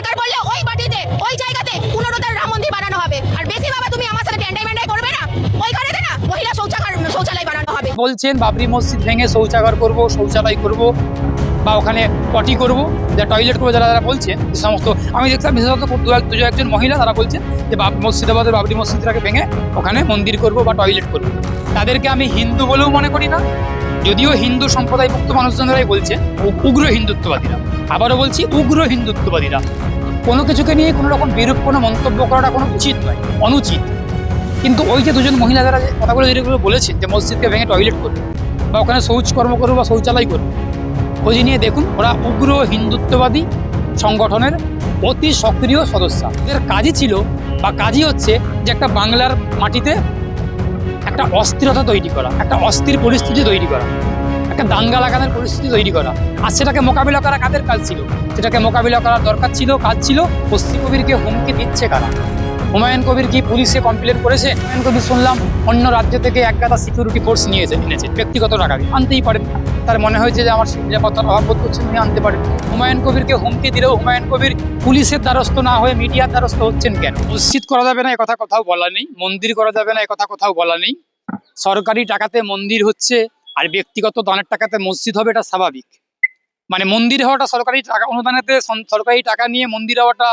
দরকার ওই মাটিতে, ওই জায়গাতে পুনরুদ্ধার রাম মন্দির বানানো হবে। আর বেশি বাবা তুমি আমার সাথে টেন্ডাই মেন্ডাই করবে না। ওই ঘরেতে না মহিলা শৌচাগার, শৌচালয় বানানো হবে। বলছেন, বাবরি মসজিদ ভেঙে শৌচাগার করব, শৌচালয় করব, বা ওখানে পটি করব, যা টয়লেট করব, যারা যারা বলছে যে সমস্ত, আমি দেখলাম বিশেষত দু এক- দু একজন মহিলা তারা বলছে যে বাব, মুর্শিদাবাদের বাবরি মসজিদটাকে ভেঙে ওখানে মন্দির করব বা টয়লেট করব। তাদেরকে আমি হিন্দু বলেও মনে করি না, যদিও হিন্দু সম্প্রদায়ভুক্ত মানুষজনেরাই বলছে উগ্র হিন্দুত্ববাদীরা। আবারও বলছি, উগ্র হিন্দুত্ববাদীরা। কোনো কিছুকে নিয়ে কোনো রকম বিরূপ কোনো মন্তব্য করাটা কোনো উচিত নয়, অনুচিত। কিন্তু ওই যে দুজন মহিলা যারা কথাগুলো যেগুলো বলেছেন যে মসজিদকে ভেঙে টয়লেট করবে বা ওখানে শৌচকর্ম করবে বা শৌচালয় করবে খোঁজ নিয়ে দেখুন ওরা উগ্র হিন্দুত্ববাদী সংগঠনের অতি সক্রিয় সদস্য। এদের কাজই ছিল বা কাজই হচ্ছে যে একটা বাংলার মাটিতে একটা অস্থিরতা তৈরি করা, একটা অস্থির পরিস্থিতি তৈরি করা। একটা দাঙ্গা লাগানোর পরিস্থিতি তৈরি করা। আর সেটাকে মোকাবিলা করা কাদের কাজ ছিল? সেটাকে মোকাবিলা করার দরকার ছিল, কাজ ছিল পশ্চিম কবিরকে হুমকি দিচ্ছে কারা? হুমায়ুন কবির কি পুলিশে কমপ্লেন করেছে? হুমায়ুন কবির শুনলাম, অন্য রাজ্য থেকে এক গাদা সিকিউরিটি ফোর্স নিয়েছে, এনেছে, ব্যক্তিগত টাকা আনতেই পারেন তার মনে হয়েছে যে আমার নিরাপত্তার অভাব বোধ করছেন উনি আনতে পারেন হুমায়ুন কবিরকে হুমকি দিলেও হুমায়ুন কবির পুলিশের দ্বারস্থ না হয়ে মিডিয়ার দ্বারস্থ হচ্ছেন কেন? মসজিদ করা যাবে না, এ কথা কোথাও বলা নেই। মন্দির করা যাবে না কথা কোথাও বলা নেই। সরকারি টাকাতে মন্দির হচ্ছে আর ব্যক্তিগত দানের টাকাতে মসজিদ হবে, এটা স্বাভাবিক। মানে মন্দির হওয়াটা সরকারি টাকা, অনুদানেতে সরকারি টাকা নিয়ে মন্দির হওয়াটা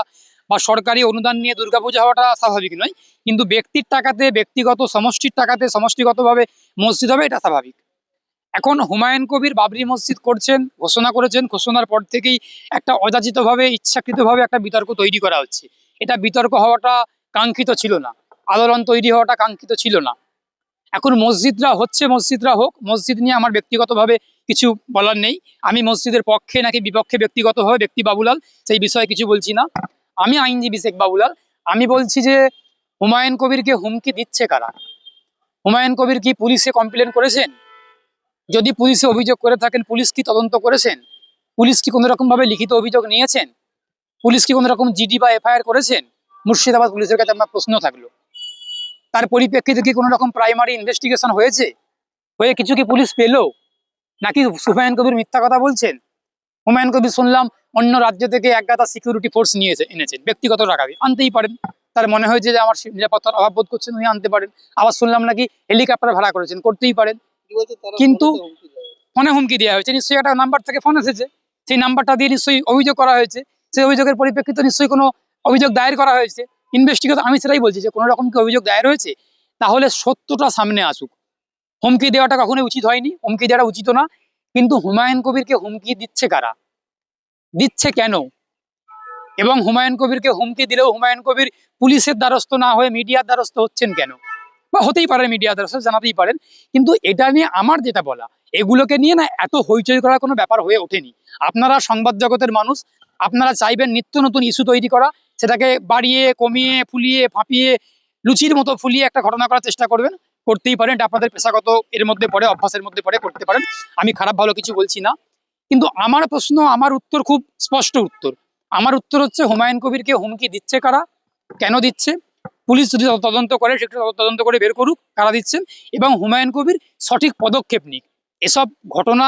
বা সরকারি অনুদান নিয়ে দুর্গাপূজা হওয়াটা স্বাভাবিক নয়। কিন্তু ব্যক্তির টাকাতে, ব্যক্তিগত সমষ্টির টাকাতে সমষ্টিগতভাবে মসজিদ হবে, এটা স্বাভাবিক। এখন হুমায়ুন কবির বাবরি মসজিদ করছেন, ঘোষণা করেছেন, ঘোষণার পর থেকেই একটা অযাচিতভাবে, ইচ্ছাকৃতভাবে একটা বিতর্ক তৈরি করা হচ্ছে। এটা বিতর্ক হওয়াটা কাঙ্ক্ষিত ছিল না। আলোড়ন তৈরি হওয়াটা কাঙ্ক্ষিত ছিল না। এখন মসজিদরা হচ্ছে মসজিদরা হোক, মসজিদ নিয়ে আমার ব্যক্তিগতভাবে কিছু বলার নেই। আমি মসজিদের পক্ষে নাকি বিপক্ষে ব্যক্তিগতভাবে ব্যক্তি বাবুলাল, সেই বিষয়ে কিছু বলছি না। আমি আইনজীবী শেখ বাবুলাল। আমি বলছি যে, হুমায়ুন কবিরকে হুমকি দিচ্ছে কারা? হুমায়ুন কবির কি পুলিশে কমপ্লেন করেছেন? যদি পুলিশে অভিযোগ করে থাকেন, পুলিশ কি তদন্ত করেছেন? পুলিশ কি কোনো রকম ভাবে লিখিত অভিযোগ নিয়েছেন? পুলিশ কি কোনো রকম জিডি বা এফআইআর করেছেন? মুর্শিদাবাদ পুলিশের কাছে আমার প্রশ্ন থাকল। তার পরিপ্রেক্ষিতে কি কোনো রকম প্রাইমারি ইনভেস্টিগেশন হয়েছে? হয়ে কিছু কি পুলিশ পেল? নাকি হুমায়ুন কবির মিথ্যা কথা বলছেন? হুমায়ুন কবির শুনলাম অন্য রাজ্য থেকে এক গাদা সিকিউরিটি ফোর্স নিয়ে এসে এনেছেন। ব্যক্তিগত দিয়ে। আনতেই পারেন। তার মনে হয়েছে যে আমার নিরাপত্তার অভাব বোধ করছেন উনি, আনতে পারেন। আবার শুনলাম নাকি হেলিকপ্টার ভাড়া করেছেন, করতেই পারেন। কিন্তু ফোনে হুমকি দেওয়া হয়েছে। নিশ্চয়ই একটা নাম্বার থেকে ফোন এসেছে। সেই নাম্বারটা দিয়ে নিশ্চয়ই অভিযোগ করা হয়েছে। সেই অভিযোগের পরিপ্রেক্ষিতে নিশ্চয়ই কোনো অভিযোগ দায়ের করা হয়েছে। ইনভেস্টিগেশন আমি সেটাই বলছি যে কোনো রকম কি অভিযোগ দায়ের হয়েছে, তাহলে সত্যটা সামনে আসুক। হুমকি দেওয়াটা কখনোই উচিত হয়নি, হুমকি দেওয়াটা উচিত না, কিন্তু হুমায়ুন কবিরকে হুমকি দিচ্ছে কারা? দিচ্ছে কেন? এবং হুমায়ুন কবিরকে হুমকি দিলেও হুমায়ুন কবির পুলিশের দ্বারস্থ না হয়ে মিডিয়ার দ্বারস্থ হচ্ছেন কেন? বা হতেই পারে মিডিয়ার দ্বারস্থ, জানাতেই পারেন, কিন্তু এটা নিয়ে আমার যেটা বলা, এগুলোকে নিয়ে না এত হইচই করার কোনো ব্যাপার হয়ে ওঠেনি। আপনারা সংবাদ জগতের মানুষ, আপনারা চাইবেন নিত্য নতুন ইস্যু তৈরি করা সেটাকে বাড়িয়ে, কমিয়ে, ফুলিয়ে, ফাঁপিয়ে, লুচির মতো ফুলিয়ে একটা ঘটনা করার চেষ্টা করবেন। করতেই পারেন, এটা আপনাদের পেশাগত এর মধ্যে পড়ে, অভ্যাসের মধ্যে পড়ে, করতে পারেন। আমি খারাপ ভালো কিছু বলছি না। কিন্তু আমার প্রশ্ন, আমার উত্তর খুব স্পষ্ট উত্তর। আমার উত্তর হচ্ছে, হুমায়ুন কবিরকে হুমকি দিচ্ছে কারা? কেন দিচ্ছে? পুলিশ যদি তদন্ত করে সেটা তদন্ত করে বের করুক, কারা দিচ্ছেন? এবং হুমায়ুন কবির সঠিক পদক্ষেপ নিক। এসব ঘটনা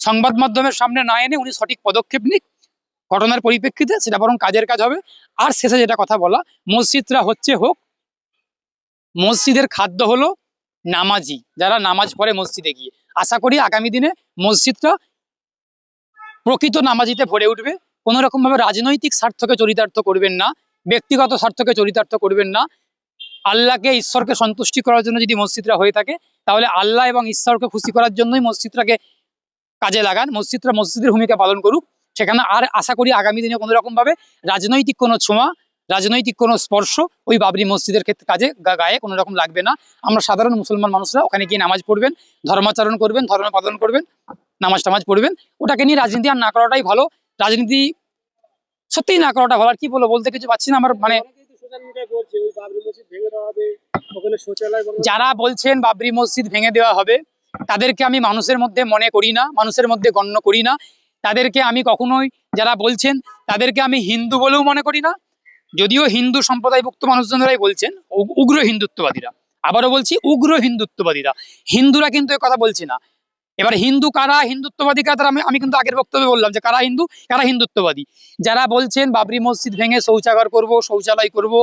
সংবাদ মাধ্যমের সামনে না এনে উনি সঠিক পদক্ষেপ নিক। ঘটনার পরিপ্রেক্ষিতে সেটা বরং কাজের কাজ হবে। আর শেষে যেটা কথা বলা মসজিদরা হচ্ছে হোক, মসজিদের খাদ্য হলো নামাজি, যারা নামাজ পড়ে মসজিদে গিয়ে। আশা করি আগামী দিনে মসজিদটা প্রকৃত নামাজিতে ভরে উঠবে। কোনো রকম ভাবে রাজনৈতিক স্বার্থকে চরিতার্থ করবেন না, ব্যক্তিগত স্বার্থকে চরিতার্থ করবেন না। আল্লাহকে, ঈশ্বরকে সন্তুষ্টি করার জন্য যদি মসজিদরা হয়ে থাকে, তাহলে আল্লাহ এবং ঈশ্বরকে খুশি করার জন্যই মসজিদটাকে কাজে লাগান। মসজিদরা মসজিদের ভূমিকা পালন করুক। সেখানে আর আশা করি আগামী দিনে কোনো রকম ভাবে রাজনৈতিক কোনো ছোঁয়া, রাজনৈতিক কোনো স্পর্শ ওই বাবরি মসজিদের ক্ষেত্রে কাজে গায়ে কোনো রকম লাগবে না। আমরা সাধারণ মুসলমান মানুষরা ওখানে গিয়ে নামাজ পড়বেন, ধর্মাচরণ করবেন, ধর্ম পালন করবেন, নামাজ টামাজ পড়বেন। ওটাকে নিয়ে রাজনীতি আর না করাটাই ভালো। রাজনীতি সত্যিই না করাটা ভালো। আর কি বলব? বলতে কিছু পাচ্ছি না আমার মানে যারা বলছেন বাবরি মসজিদ ভেঙে দেওয়া হবে, তাদেরকে আমি মানুষের মধ্যে মনে করি না, মানুষের মধ্যে গণ্য করি না। তাদেরকে আমি কখনোই যারা বলছেন, তাদেরকে আমি হিন্দু বলেও মনে করি না। যদিও হিন্দু সম্প্রদায়ভুক্ত মানুষজনেরাই বলছেন উগ্র হিন্দুত্ববাদীরা। আবারও বলছি, উগ্র হিন্দুত্ববাদীরা। হিন্দুরা কিন্তু কথা বলছে না। এবার হিন্দু কারা? হিন্দুত্ববাদী কারা? আমি আমি কিন্তু আগের বক্তব্যে বললাম যে কারা হিন্দু? কারা হিন্দুত্ববাদী? যারা বলছেন, বাবরি মসজিদ ভেঙে শৌচাগার করব, শৌচালয় করব,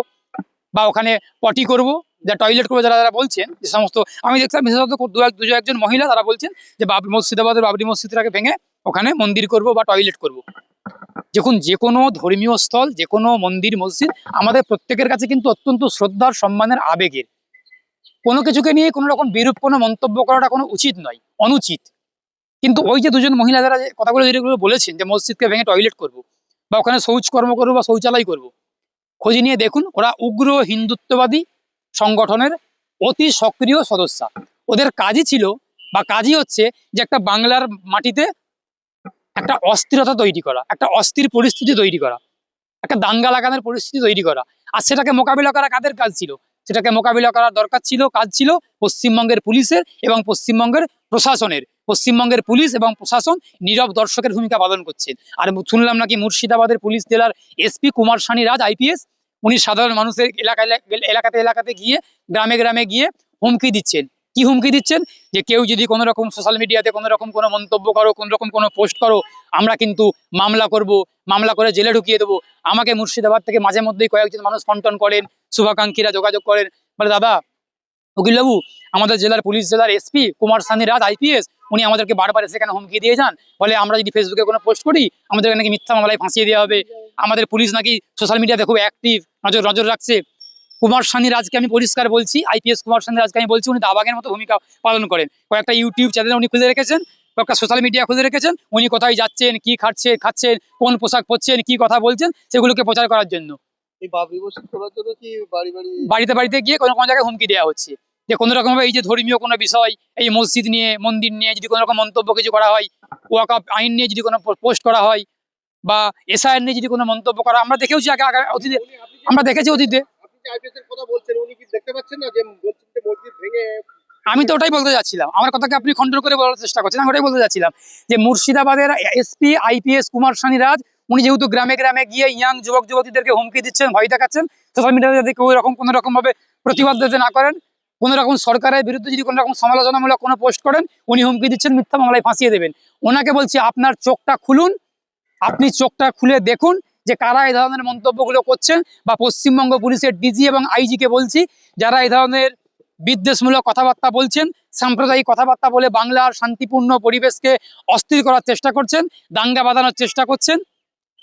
বা ওখানে পটি করব, যা টয়লেট করব, যারা যারা বলছেন, যে সমস্ত, আমি দেখলাম বিশেষত দুজন একজন মহিলা, তারা বলছেন যে বাবরি মুর্শিদাবাদের বাবরি মসজিদটাকে ভেঙে ওখানে মন্দির করব বা টয়লেট করব। দেখুন, যে কোনো ধর্মীয় স্থল, যে কোনো মন্দির, মসজিদ আমাদের প্রত্যেকের কাছে কিন্তু অত্যন্ত শ্রদ্ধার, সম্মানের আবেগের। কোনো কিছুকে নিয়ে কোনো রকম বিরূপ কোনো মন্তব্য করাটা কোনো উচিত নয়, অনুচিত। কিন্তু ওই যে দুজন মহিলা যারা কথাগুলো যেগুলো বলেছেন যে মসজিদকে ভেঙে টয়লেট করব বা ওখানে শৌচকর্ম করব বা শৌচালয় করব, খোঁজ নিয়ে দেখুন, ওরা উগ্র হিন্দুত্ববাদী সংগঠনের অতি সক্রিয় সদস্য। ওদের কাজই ছিল বা কাজই হচ্ছে যে একটা বাংলার মাটিতে একটা অস্থিরতা তৈরি করা, একটা অস্থির পরিস্থিতি তৈরি করা, একটা দাঙ্গা লাগানোর পরিস্থিতি তৈরি করা। আর সেটাকে মোকাবিলা করা কাদের কাজ ছিল? সেটাকে মোকাবিলা করার দরকার ছিল, কাজ ছিল পশ্চিমবঙ্গের পুলিশের এবং পশ্চিমবঙ্গের প্রশাসনের। পশ্চিমবঙ্গের পুলিশ এবং প্রশাসন নীরব দর্শকের ভূমিকা পালন করছেন আর শুনলাম নাকি মুর্শিদাবাদের পুলিশ জেলার এসপি কুমার সানি রাজ আইপিএস উনি সাধারণ মানুষের এলাকায়, এলাকাতে এলাকাতে গিয়ে, গ্রামে গ্রামে গিয়ে হুমকি দিচ্ছেন। কি হুমকি দিচ্ছেন? যে কেউ যদি কোনো রকম সোশ্যাল মিডিয়াতে কোনো রকম কোনো মন্তব্য করো, কোনো রকম কোনো পোস্ট করো, আমরা কিন্তু মামলা করব, মামলা করে জেলে ঢুকিয়ে দেবো। আমাকে মুর্শিদাবাদ থেকে মাঝে মধ্যেই কয়েকজন মানুষ ফোন করেন, শুভাকাঙ্ক্ষীরা যোগাযোগ করেন। বলে, দাদা, উকিলবাবু, আমাদের জেলার পুলিশ জেলার এসপি কুমার সানি রাজ আইপিএস উনি আমাদেরকে বারবার এসে কেন হুমকি দিয়ে যান। বলে, আমরা যদি ফেসবুকে কোনো পোস্ট করি আমাদের নাকি মিথ্যা মামলায় ফাঁসিয়ে দেওয়া হবে। আমাদের পুলিশ নাকি সোশ্যাল মিডিয়াতে খুব অ্যাক্টিভ নজর নজর রাখছে। কুমার সানি রাজকে আমি পরিষ্কার বলছি আইপিএস কুমার সানি রাজকে আমি বলছি উনি দাবাগের মতো ভূমিকা পালন করেন। কয়েকটা ইউটিউব চ্যানেল উনি খুলে রেখেছেন কয়েকটা সোশ্যাল মিডিয়া খুলে রেখেছেন উনি কোথায় যাচ্ছেন কি খাচ্ছেন খাচ্ছেন কোন পোশাক পরছেন কি কথা বলছেন সেগুলোকে প্রচার করার জন্য। বাড়িতে বাড়িতে গিয়ে কোনো কোনো জায়গায় হুমকি দেওয়া হচ্ছে। যে কোনো রকম ভাবে এই যে ধর্মীয় কোনো বিষয় এই মসজিদ নিয়ে মন্দির নিয়ে যদি কোনো রকম মন্তব্য কিছু করা হয় ওয়াকাপ আইন নিয়ে যদি কোনো পোস্ট করা হয় বা এসআইআর নিয়ে যদি কোনো মন্তব্য করা আমরা দেখেওছি আগে আগে অতীতে আমরা দেখেছি অতীতে। আমি তো ওটাই বলতে যাচ্ছিলাম। আমার কথাকে আপনি খণ্ডন করে বলার চেষ্টা করছেন, আমি ওটাই বলতে যাচ্ছিলাম যে মুর্শিদাবাদের এসপি, আইপিএস কুমার সানি রাজ উনি যেহেতু গ্রামে গ্রামে গিয়ে ইয়াং যুবক যুবতীদেরকে হুমকি দিচ্ছেন, ভয় দেখাচ্ছেন সোশ্যাল মিডিয়াতে যাতে কেউ এরকম কোনো রকম ভাবে প্রতিবাদ যাতে না করেন, কোনো রকম সরকারের বিরুদ্ধে যদি কোনো রকম সমালোচনামূলক কোনো পোস্ট করেন, উনি হুমকি দিচ্ছেন, মিথ্যা মামলায় ফাঁসিয়ে দেবেন। ওনাকে বলছি, আপনার চোখটা খুলুন, আপনি চোখটা খুলে দেখুন যে কারা এই ধরনের মন্তব্যগুলো করছেন বা পশ্চিমবঙ্গ পুলিশের ডিজি এবং আইজি কে বলছি, যারা এই ধরনের বিদ্বেষমূলক কথাবার্তা বলছেন, সাম্প্রদায়িক কথাবার্তা বলে বাংলার শান্তিপূর্ণ পরিবেশকে অস্থির করার চেষ্টা করছেন, দাঙ্গা বাঁধানোর চেষ্টা করছেন,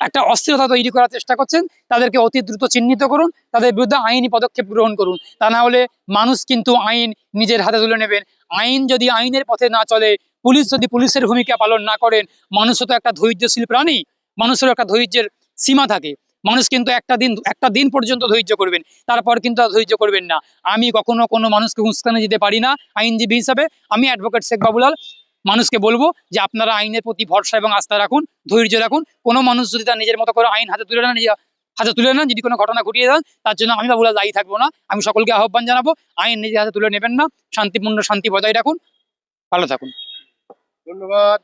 একটা অস্থিরতা তৈরি করার চেষ্টা করছেন, তাদেরকে অতি দ্রুত চিহ্নিত করুন, তাদের বিরুদ্ধে আইনি পদক্ষেপ গ্রহণ করুন। তা না হলে মানুষ কিন্তু আইন নিজের হাতে তুলে নেবেন। আইন যদি আইনের পথে না চলে, পুলিশ যদি পুলিশের ভূমিকা পালন না করেন, মানুষও তো একটা ধৈর্যশীল প্রাণী, মানুষেরও একটা ধৈর্যের সীমা থাকে। মানুষ কিন্তু একটা দিন একটা দিন পর্যন্ত ধৈর্য করবেন, তারপর কিন্তু ধৈর্য করবেন না। আমি কখনো কোনো মানুষকে উস্কানে দিতে পারি না, আইনজীবী হিসাবে। আমি অ্যাডভোকেট শেখ বাবুলাল, মানুষকে বলব যে আপনারা আইনের প্রতি ভরসা এবং আস্থা রাখুন, ধৈর্য রাখুন। কোনো মানুষ যদি তার নিজের মতো করে আইন হাতে তুলে নিজের হাতে তুলে নেন যদি কোনো ঘটনা ঘটিয়ে দেন, তার জন্য আমি বাবুলাল দায়ী থাকব না। আমি সকলকে আহ্বান জানাব, আইন নিজের হাতে তুলে নেবেন না। শান্তিপূর্ণ শান্তি বজায় রাখুন। ভালো থাকুন। ধন্যবাদ।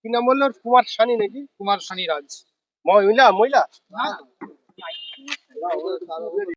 কি নাম বলল কুমার সানি নাকি? কুমার শনি রাজ। মহিলা মহিলা